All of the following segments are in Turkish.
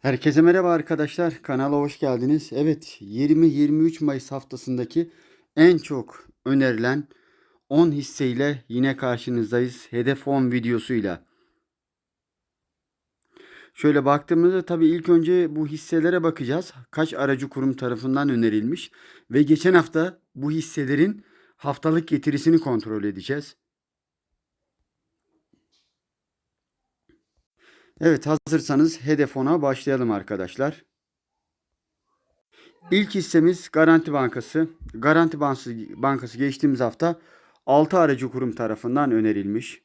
Herkese merhaba arkadaşlar. Kanala hoş geldiniz. Evet, 20-23 Mayıs haftasındaki en çok önerilen 10 hisseyle yine karşınızdayız. Hedef 10 videosuyla. Şöyle baktığımızda tabii ilk önce bu hisselere bakacağız. Kaç aracı kurum tarafından önerilmiş ve geçen hafta bu hisselerin haftalık getirisini kontrol edeceğiz. Evet hazırsanız hedef 10'a başlayalım arkadaşlar. İlk hissemiz Garanti Bankası. Garanti Bankası, geçtiğimiz hafta 6 aracı kurum tarafından önerilmiş.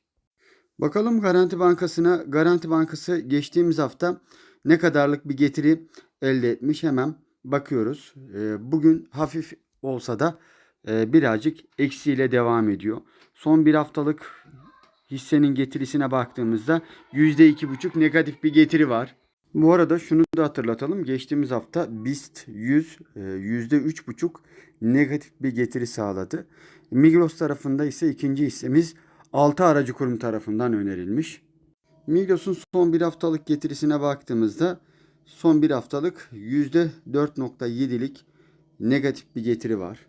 Bakalım Garanti Bankası'na. Garanti Bankası geçtiğimiz hafta ne kadarlık bir getiri elde etmiş hemen bakıyoruz. Ee, Bugün hafif olsa da e, birazcık eksiyle devam ediyor. Son bir haftalık hissenin getirisine baktığımızda %2,5 negatif bir getiri var. Bu arada şunu da hatırlatalım. Geçtiğimiz hafta BIST 100 e, %3,5 negatif bir getiri sağladı. Migros tarafında ise ikinci hissemiz 6 aracı kurum tarafından önerilmiş. Migros'un son bir haftalık getirisine baktığımızda son bir haftalık %4,7'lik negatif bir getiri var.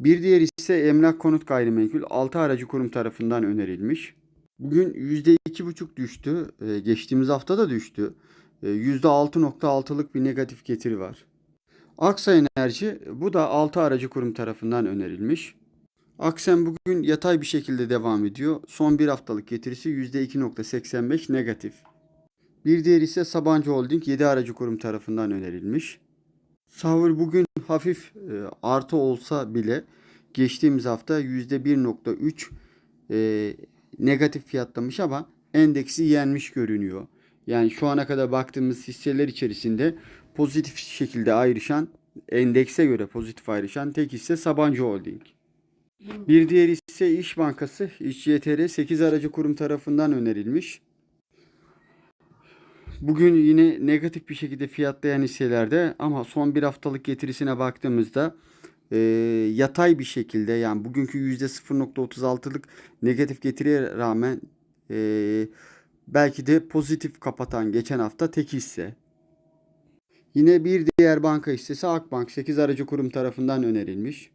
Bir diğer ise emlak konut gayrimenkul 6 aracı kurum tarafından önerilmiş. Bugün %2,5 düştü. Ee, geçtiğimiz hafta da düştü. Ee, %6,6'lık bir negatif getiri var. Aksa Enerji bu da 6 aracı kurum tarafından önerilmiş. Aksen bugün yatay bir şekilde devam ediyor. Son bir haftalık getirisi %2,85 negatif. Bir diğer ise Sabancı Holding 7 aracı kurum tarafından önerilmiş. Savur bugün hafif e, artı olsa bile geçtiğimiz hafta %1.3 e, negatif fiyatlamış ama endeksi yenmiş görünüyor. Yani şu ana kadar baktığımız hisseler içerisinde pozitif şekilde ayrışan, endekse göre pozitif ayrışan tek hisse Sabancı Holding. Bir diğer ise İş Bankası, İş YTR 8 aracı kurum tarafından önerilmiş. Bugün yine negatif bir şekilde fiyatlayan hisselerde ama son bir haftalık getirisine baktığımızda e, yatay bir şekilde yani bugünkü %0.36'lık negatif getiriye rağmen e, belki de pozitif kapatan geçen hafta tek hisse. Yine bir diğer banka hissesi Akbank 8 aracı kurum tarafından önerilmiş.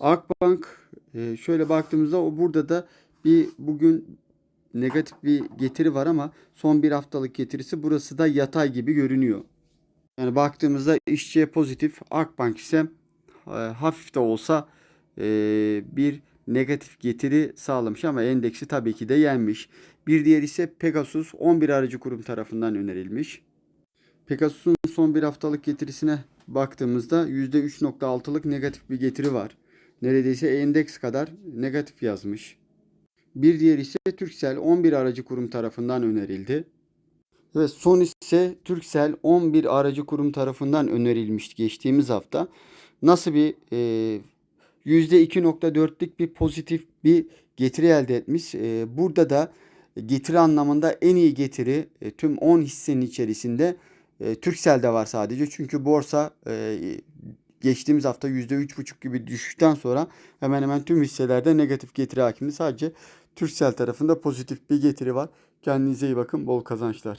Akbank e, şöyle baktığımızda o burada da bir bugün negatif bir getiri var ama son bir haftalık getirisi burası da yatay gibi görünüyor. Yani baktığımızda işçiye pozitif, Akbank ise e, hafif de olsa e, bir negatif getiri sağlamış ama endeksi tabii ki de yenmiş. Bir diğer ise Pegasus 11 aracı kurum tarafından önerilmiş. Pegasus'un son bir haftalık getirisine baktığımızda %3.6'lık negatif bir getiri var. Neredeyse endeks kadar negatif yazmış. Bir diğer ise Turkcell 11 aracı kurum tarafından önerildi. Ve son ise Turkcell 11 aracı kurum tarafından önerilmişti geçtiğimiz hafta. Nasıl bir e, %2.4'lük bir pozitif bir getiri elde etmiş. E, burada da getiri anlamında en iyi getiri e, tüm 10 hissenin içerisinde e, Turkcell'de var sadece. Çünkü borsa e, geçtiğimiz hafta %3,5 gibi düşüşten sonra hemen hemen tüm hisselerde negatif getiri hakimdi. Sadece Turkcell tarafında pozitif bir getiri var. Kendinize iyi bakın. Bol kazançlar.